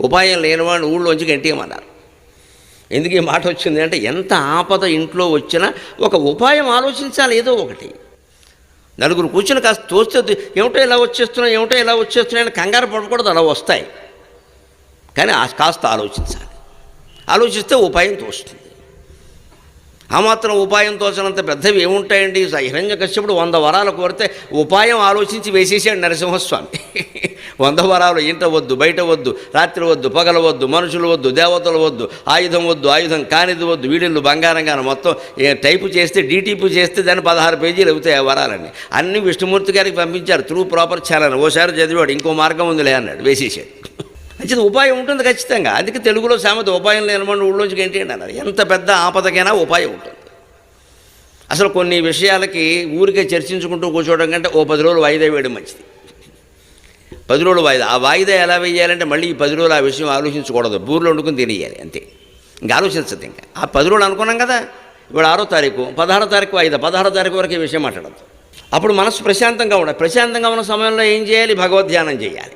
ఉపాయం లేనివాడిని ఊళ్ళోంచి గంటేయమన్నారు. ఎందుకు ఈ మాట వచ్చింది అంటే ఎంత ఆపద ఇంట్లో వచ్చినా ఒక ఉపాయం ఆలోచించాలి ఏదో ఒకటి. నలుగురు కూర్చుని కాస్త తోస్తే ఏమిటో ఇలా వచ్చేస్తున్నాయి ఏమిటో ఇలా వచ్చేస్తున్నాయని కంగారు పడకూడదు అలా వస్తాయి. కానీ కాస్త ఆలోచించాలి. ఆలోచిస్తే ఉపాయం తోస్తుంది. ఆ మాత్రం ఉపాయం తోచనంత పెద్దవి ఏముంటాయండి? హిరణ్య కశ్యపుడు వంద వరాలు కోరితే ఉపాయం ఆలోచించి వేసేసాడు నరసింహస్వామి. వంద వరాలు ఇంట వద్దు బయట వద్దు రాత్రి వద్దు పగల వద్దు మనుషులు వద్దు దేవతలు వద్దు ఆయుధం వద్దు ఆయుధం కానిది వద్దు వీడిల్లు బంగారం కానీ మొత్తం టైపు చేస్తే డీటీపు చేస్తే దాన్ని పదహారు పేజీలు అవుతాయి ఆ వరాలని అన్ని విష్ణుమూర్తి గారికి పంపించారు త్రూ ప్రాపర్ ఛానల్. ఓసారి చదివాడు ఇంకో మార్గం ఉందిలే అన్నాడు వేసేసాడు. మంచిది ఉపాయం ఉంటుంది ఖచ్చితంగా. అందుకే తెలుగులో సామెత ఉపాయం లేనివ్వండి ఊళ్ళోంచి ఏంటి అన్నారు. ఎంత పెద్ద ఆపదకైనా ఉపాయం ఉంటుంది. అసలు కొన్ని విషయాలకి ఊరికే చర్చించుకుంటూ కూర్చోవడం కంటే ఓ పది రోజులు వాయిదా వేయడం మంచిది. పది రోజులు వాయిదా. ఆ వాయిదా ఎలా వేయాలంటే మళ్ళీ ఈ పది రోజులు ఆ విషయం ఆలోచించకూడదు. బూర్లో వండుకుని తినేయాలి అంతే. ఇంకా ఆలోచించదు ఇంకా. ఆ పది రోజులు అనుకున్నాం కదా ఇప్పుడు ఆరో తారీఖు పదహారో తారీఖు వాయిదా. పదహారో తారీఖు వరకు ఈ విషయం మాట్లాడద్దు. అప్పుడు మనసు ప్రశాంతంగా ఉండాలి. ప్రశాంతంగా ఉన్న సమయంలో ఏం చేయాలి? భగవద్ధ్యానం చేయాలి.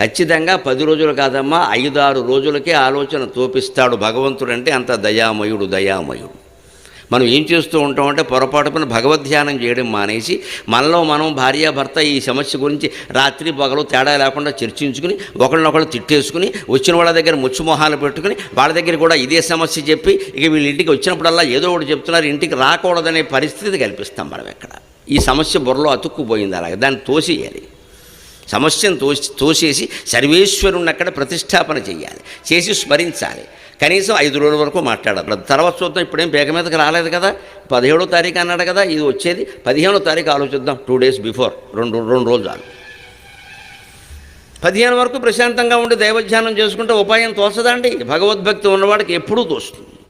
ఖచ్చితంగా పది రోజులు కాదమ్మా ఐదారు రోజులకే ఆలోచన తోపిస్తాడు భగవంతుడు అంటే అంత దయామయుడు దయామయుడు. మనం ఏం చేస్తూ ఉంటామంటే పని భగవద్ధ్యానం చేయడం మానేసి మనలో మనం భార్యాభర్త ఈ సమస్య గురించి రాత్రి పగలు తేడా లేకుండా చర్చించుకుని ఒకళ్ళనొకళ్ళు తిట్టేసుకుని వచ్చిన వాళ్ళ దగ్గర ముచ్చుమొహాలు పెట్టుకుని వాళ్ళ దగ్గర కూడా ఇదే సమస్య చెప్పి ఇక వీళ్ళ ఇంటికి వచ్చినప్పుడల్లా ఏదో ఒకటి చెప్తున్నారు ఇంటికి రాకూడదనే పరిస్థితి కల్పిస్తాం మనం ఎక్కడ. ఈ సమస్య బుర్రలో అతుక్కుపోయింది అలాగే దాన్ని తోసేయాలి సమస్యను తోసి తోసేసి సర్వేశ్వరుణ్ణి అక్కడ ప్రతిష్టాపన చేయాలి చేసి స్మరించాలి. కనీసం ఐదు రోజుల వరకు మాట్లాడాలి. తర్వాత చూద్దాం ఇప్పుడేం పేక మీదకి రాలేదు కదా. పదిహేడో తారీఖు అన్నాడు కదా ఇది వచ్చేది. పదిహేనో తారీఖు ఆలోచిద్దాం. Two days before. రెండు రెండు రోజులు పదిహేను వరకు ప్రశాంతంగా ఉండి దైవధ్యానం చేసుకుంటే ఉపాయం తోచదండి. భగవద్భక్తి ఉన్నవాడికి ఎప్పుడూ తోస్తుంది.